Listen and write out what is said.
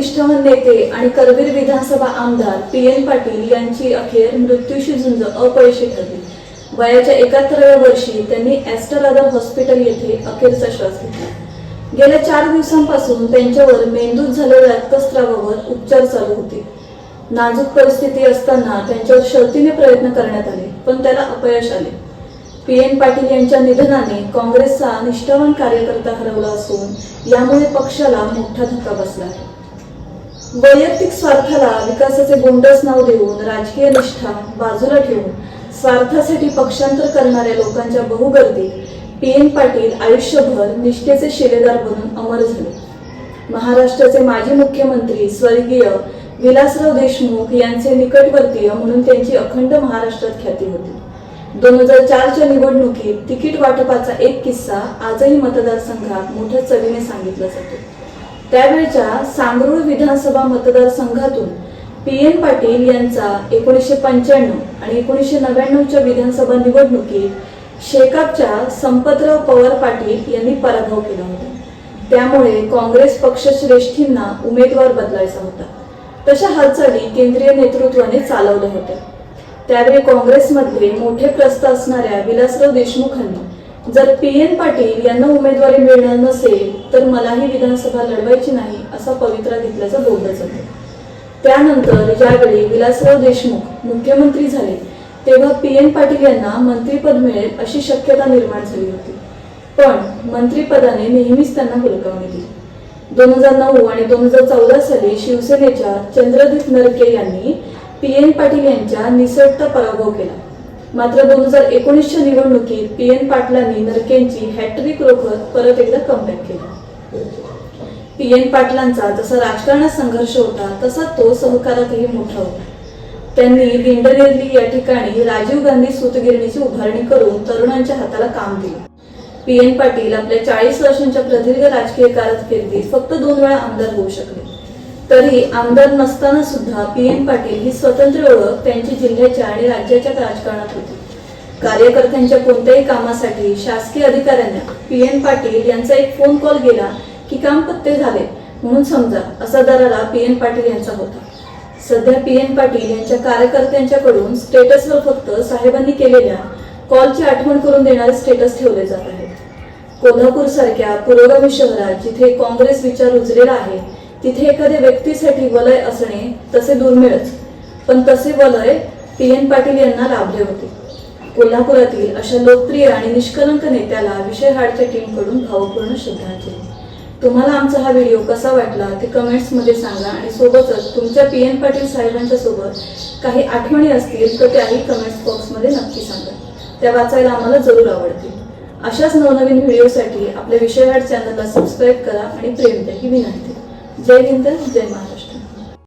निष्ठावान नेते आणि करवीर विधानसभा आमदार पी एन पाटील यांची अखेर मृत्यूशी झुंज अपयशी ठरली. वयाच्या एकाहत्तराव्या वर्षी त्यांनी ॲस्टरादर हॉस्पिटल येथे अखेरचा श्वास घेतला. गेल्या चार दिवसांपासून त्यांच्यावर मेंदूत झालेल्या रक्तस्रावावर उपचार चालू होते. नाजूक परिस्थिती असताना त्यांच्यावर शर्तीने प्रयत्न करण्यात आले पण त्याला अपयश आले. पी एन पाटील यांच्या निधनाने काँग्रेसचा निष्ठावान कार्यकर्ता हरवला असून यामुळे पक्षाला मोठा धक्का बसला आहे. वैयक्तिक स्वार्थाला विकासाचे गोंडस नाव देऊन राजकीय निष्ठा बाजूला ठेवून स्वार्थासाठी पक्षांतर करणाऱ्या लोकांच्या बहुगर्दीत पी एन पाटील आयुष्यभर निष्ठेचे शिलेदार बनून अमर झाले. महाराष्ट्राचे माजी मुख्यमंत्री स्वर्गीय विलासराव देशमुख यांचे निकटवर्तीय म्हणून त्यांची अखंड महाराष्ट्रात ख्याती होती. दोन हजार चारच्या निवडणुकीत तिकीट वाटपाचा एक किस्सा आजही मतदारसंघात मोठ्या चवीने सांगितला जातो. त्यावेळच्या सांगरूळ विधानसभा मतदारसंघातून पी एन पाटील यांचा एकोणीसशे पंच्याण्णव आणि एकोणीसशे नव्याण्णवच्या विधानसभा निवडणुकीत शेकापच्या संपतराव पवार पाटील यांनी पराभव केला होता. त्यामुळे काँग्रेस पक्षश्रेष्ठींना उमेदवार बदलायचा होता. तशा हालचाली केंद्रीय नेतृत्वाने चालवल्या होत्या. त्यावेळी काँग्रेसमधले मोठे प्रस्थ असणाऱ्या विलासराव देशमुखांनी जर पी एन पाटील यांना उमेदवारी मिळणार नसेल तर मलाही विधानसभा लढवायची नाही असा पवित्रा घेतल्याचं बोललं जातं. त्यानंतर ज्यावेळी विलासराव देशमुख मुख्यमंत्री झाले तेव्हा पी एन पाटील यांना मंत्रीपद मिळेल अशी शक्यता निर्माण झाली होती. पण मंत्रीपदाने नेहमीच त्यांना हुलकावणी दिली. दोन हजार नऊ आणि दोन हजार चौदा साली शिवसेनेच्या चंद्रदीप नरके यांनी पी एन पाटील यांच्या निसटता पराभव केला. मात्र दोन हजार एकोणीसच्या निवडणुकीत पी एन पाटलांनी नरकेंची हॅट्रिक रोखत परत एकदा कमबॅक केला. पी एन पाटलांचा जसा राजकारणात संघर्ष होता तसा तो सहकारातही मोठा होता. त्यांनी लिंडनेरली या ठिकाणी राजीव गांधी सूतगिरणीची उभारणी करून तरुणांच्या हाताला काम दिले. पी एन पाटील आपल्या चाळीस वर्षांच्या प्रदीर्घ राजकीय कारकिर्दीत फक्त दोन वेळा आमदार होऊ शकले. तरी आमदार नसताना सुद्धा पी एन पाटील ही स्वतंत्र ओळख त्यांची जिल्ह्याच्या आणि राज्याच्या राजकारणात होती. कार्यकर्त्यांच्या कोणत्याही कामासाठी शासकीय अधिकाऱ्यांना पी एन पाटील यांचा एक फोन कॉल गेला की काम पत्ते झाले म्हणून समजा असा दराला पी एन पाटील यांचा होता. सध्या पी एन पाटील यांच्या कार्यकर्त्यांच्याकडून स्टेटसवर फक्त साहेबांनी केलेल्या कॉलची आठवण करून देणारे स्टेटस ठेवले जात आहेत. कोल्हापूर सारख्या पुरोगामी शहरात जिथे काँग्रेस विचार रुजलेला आहे तिथे एखाद्या व्यक्तीसाठी वलय असणे तसे दुर्मिळच. पण तसे वलय पी एन पाटील यांना लाभले होते. कोल्हापुरातील अशा लोकप्रिय आणि निष्कलंक नेत्याला विषय हाडच्या टीमकडून भावपूर्ण श्रद्धांजली तुम्हाला आमचा हा व्हिडिओ कसा वाटला ते कमेंट्समध्ये सांगा आणि सोबतच तुमच्या पी एन पाटील साहेबांच्या सोबत काही आठवणी असतील तर त्याही कमेंट्स बॉक्समध्ये नक्की सांगा. त्या वाचायला आम्हाला जरूर आवडतील. अशाच नवनवीन व्हिडिओसाठी आपल्या विषय हाड चॅनलला सबस्क्राईब करा आणि प्रेम द्या ही विनंती. Derinden de.